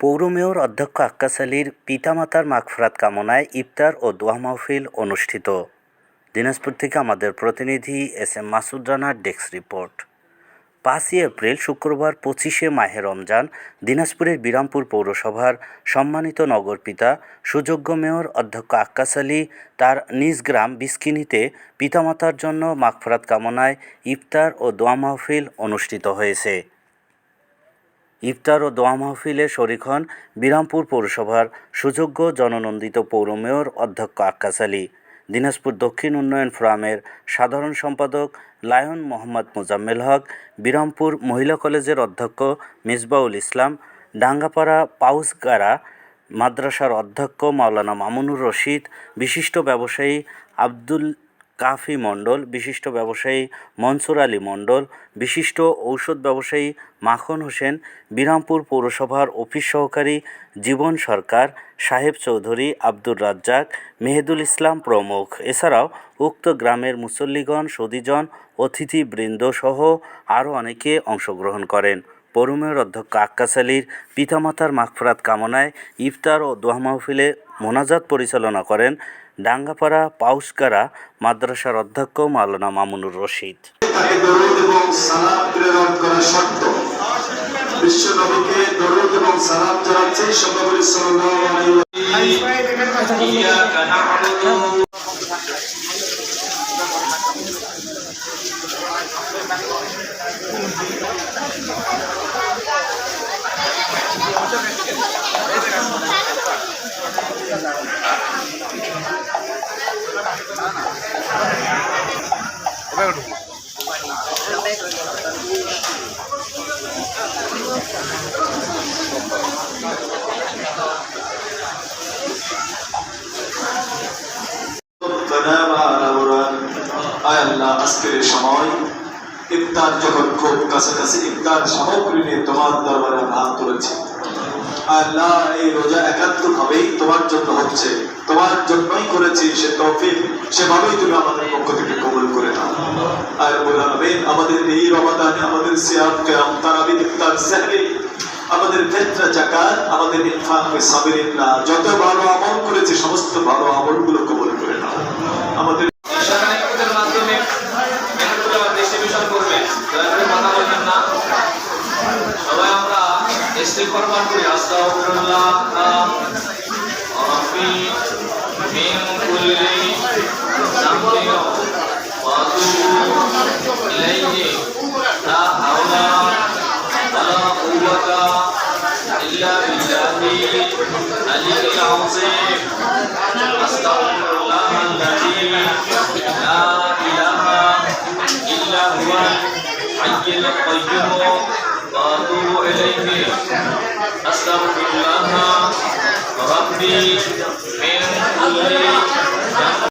পৌর মেয়র অধ্যক্ষ আক্কাস আলীর পিতামাতার মাগফরাত কামনায় ইফতার ও দোয়া মাহফিল অনুষ্ঠিত। দিনাজপুর থেকে আমাদের প্রতিনিধি এস এম মাসুদ রানার ডেস্ক রিপোর্ট। পাঁচই এপ্রিল শুক্রবার পঁচিশে মাহে রমজান দিনাজপুরের বিরামপুর পৌরসভার সম্মানিত নগরপিতা সুযোগ্য মেয়র অধ্যক্ষ আক্কাস আলী তার নিজ গ্রাম বিস্কিনিতে পিতামাতার জন্য মাগফরাত কামনায় ইফতার ও দোয়া মাহফিল অনুষ্ঠিত হয়েছে। ইফতার ও দোয়া মাহফিলে শরিক হন বিরামপুর পৌরসভার সুযোগ্য জননন্দিত পৌর মেয়র অধ্যক্ষ আক্কাস আলী। দিনাজপুর দক্ষিণ উন্নয়ন ফোরামের সাধারণ সম্পাদক লায়ন মোহাম্মদ মোজাম্মেল হক, বিরামপুর মহিলা কলেজের অধ্যক্ষ মিসবাউল ইসলাম, ডাঙ্গাপাড়া পাউসগারা মাদ্রাসার অধ্যক্ষ মাওলানা মামুনুর রশিদ, বিশিষ্ট ব্যবসায়ী আব্দুল কাফি মণ্ডল, বিশিষ্ট ব্যবসায়ী মনসুর আলী মণ্ডল, বিশিষ্ট ঔষধ ব্যবসায়ী মাখন হোসেন, বিরামপুর পৌরসভার অফিস সহকারী জীবন সরকার সাহেব চৌধুরী, আব্দুর রাজ্জাক, মেহেদুল ইসলাম প্রমুখ। এছাড়াও উক্ত গ্রামের মুসল্লিগণ সদীজন অতিথিবৃন্দ সহ আরও অনেকে অংশগ্রহণ করেন। পৌরমেয়র অধ্যক্ষ আক্কাস আলীর পিতামাতার মাগফরাত কামনায় ইফতার ও দোয়া মাহফিলে মোনাজাত পরিচালনা করেন ডাঙ্গাপাড়া পাউসকারা মাদ্রাসার অধ্যক্ষ মাওলানা মামুনুর রশিদ। ব্যাগে সময় ইফতার যখন খুব কাছাকাছি ইফতার সামগ্রী নিয়ে তোমার দরবারে হাত তুলেছি। আল্লাহ এই রোজা একান্ত ভাবেই তোমার জন্য হচ্ছে। তোমার জন্যই করেছি সে সেভাবেই তুমি আমাদের পক্ষ থেকে কবুল করে নাও। আর আমাদের এই রমাদানে আমাদের আমাদের জাকাত, আমাদের সাবিরিল্লাহ, যত ভালো আমল করেছি, সমস্ত ভালো আমলগুলো কবুল করে নাও। আমাদের ইস্তেগফার পাঠ করি আস্তাগফিরুল্লাহ রাব্বি মিন কুল্লি যামবিন ওয়া আতুবু ইলাইহি লা হাওলা ওয়ালা কুওয়াতা ইল্লা বিল্লাহি আলিয়্যিল আযীম আস্তাগফিরুল্লাহ আল্লাযী লা ইলাহা ইল্লা হুয়াল হাইয়্যুল কাইয়্যুম। أتوب إليه أستغفر الله ربي.